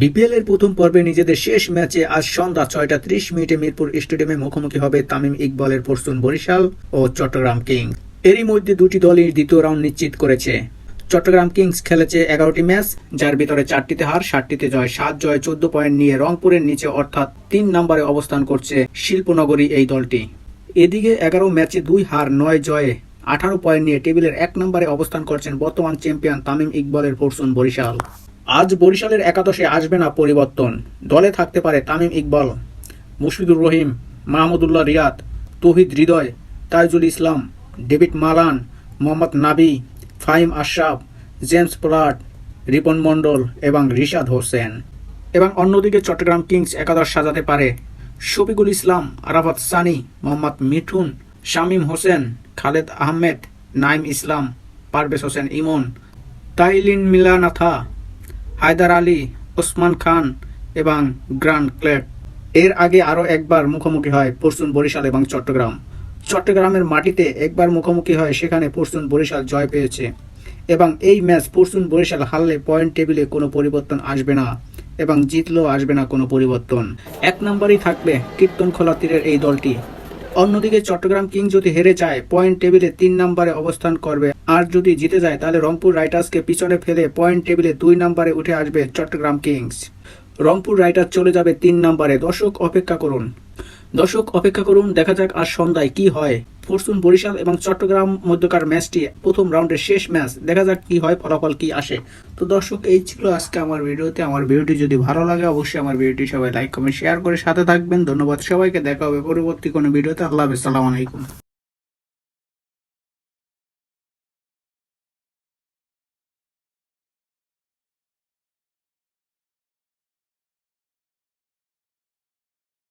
BPL এর প্রথম পর্বে নিজেদের শেষ ম্যাচে আজ সন্ধ্যা ছয়টা ত্রিশ মিনিটে মিরপুর স্টেডিয়ামে মুখোমুখি হবে তামিম ইকবালের পরশুন বরিশাল ও চট্টগ্রাম কিংস। এরই মধ্যে দুটি দলই দ্বিতীয় রাউন্ড নিশ্চিত করেছে। চট্টগ্রাম কিংস খেলেছে এগারোটি ম্যাচ, যার ভিতরে চারটিতে হার, সাতটিতে জয়, সাত জয় চোদ্দ পয়েন্ট নিয়ে রংপুরের নিচে অর্থাৎ তিন নম্বরে অবস্থান করছে শিল্পনগরী এই দলটি। এদিকে এগারো ম্যাচে দুই হার, নয় জয়ে আঠারো পয়েন্ট নিয়ে টেবিলের এক নম্বরে অবস্থান করছেন বর্তমান চ্যাম্পিয়ন তামিম ইকবালের পরশুন বরিশাল। আজ বরিশালের একাদশে আসবে না পরিবর্তন। দলে থাকতে পারে Tamim Iqbal Mushfiqur Rahim, Mahmudullah Riyad, Towhid Hridoy, Taijul Islam, David Malan, Mohammad Nabi, Faheem Ashraf, James Platt Ripon Mondol এবং রিশাদ হোসেন। এবং অন্যদিকে চট্টগ্রাম কিংস একাদশ সাজাতে পারে শফিকুল ইসলাম, আরাফাত সানি, মোহাম্মদ মিঠুন, শামীম হোসেন, খালেদ আহমেদ নাইম ইসলাম, পারভেজ হোসেন ইমন, তাইলিন মিলানাথা হায়দার আলী, ওসমান খান এবং গ্রান্ড ক্লেট এর আগে আরও একবার মুখোমুখি হয় পরশুন বরিশাল এবং চট্টগ্রাম। চট্টগ্রামের মাটিতে একবার মুখোমুখি হয় সেখানে পরশুন বরিশাল জয় পেয়েছে এবং এই ম্যাচ পরশুন বরিশাল হারলে পয়েন্ট টেবিলে কোনো পরিবর্তন আসবে না এবং জিতলেও আসবে না কোনো পরিবর্তন। এক নম্বরই থাকবে কীর্তন খোলা তীরের এই দলটি। অন্যদিকে চট্টগ্রাম কিং যদি হেরে যায় পয়েন্ট টেবিলে তিন নম্বরে অবস্থান করবে। আর যদি জিতে যায়, তাহলে রংপুর রাইটার্সকে পিছনে ফেলে পয়েন্ট টেবিলে দুই নম্বরে উঠে আসবে চট্টগ্রাম কিংস রংপুর রাইটার্স চলে যাবে তিন নম্বরে। দর্শক, অপেক্ষা করুন। দর্শক, অপেক্ষা করুন, দেখা যাক আর সন্ধ্যায় কি হয়। ফরচুন বরিশাল এবং চট্টগ্রাম মধ্যকার ম্যাচটি প্রথম রাউন্ডের শেষ ম্যাচ। দেখা যাক কি হয়, ফলাফল কি আসে। তো দর্শক, এই ছিল আজকে আমার ভিডিওতে। আমার ভিডিওটি যদি ভালো লাগে, অবশ্যই আমার ভিডিওটি সবাই লাইক, কমেন্ট, শেয়ার করে সাথে থাকবেন। ধন্যবাদ সবাইকে। দেখা হবে পরবর্তী কোনো ভিডিওতে। আল্লাহ আসসালামু আলাইকুম।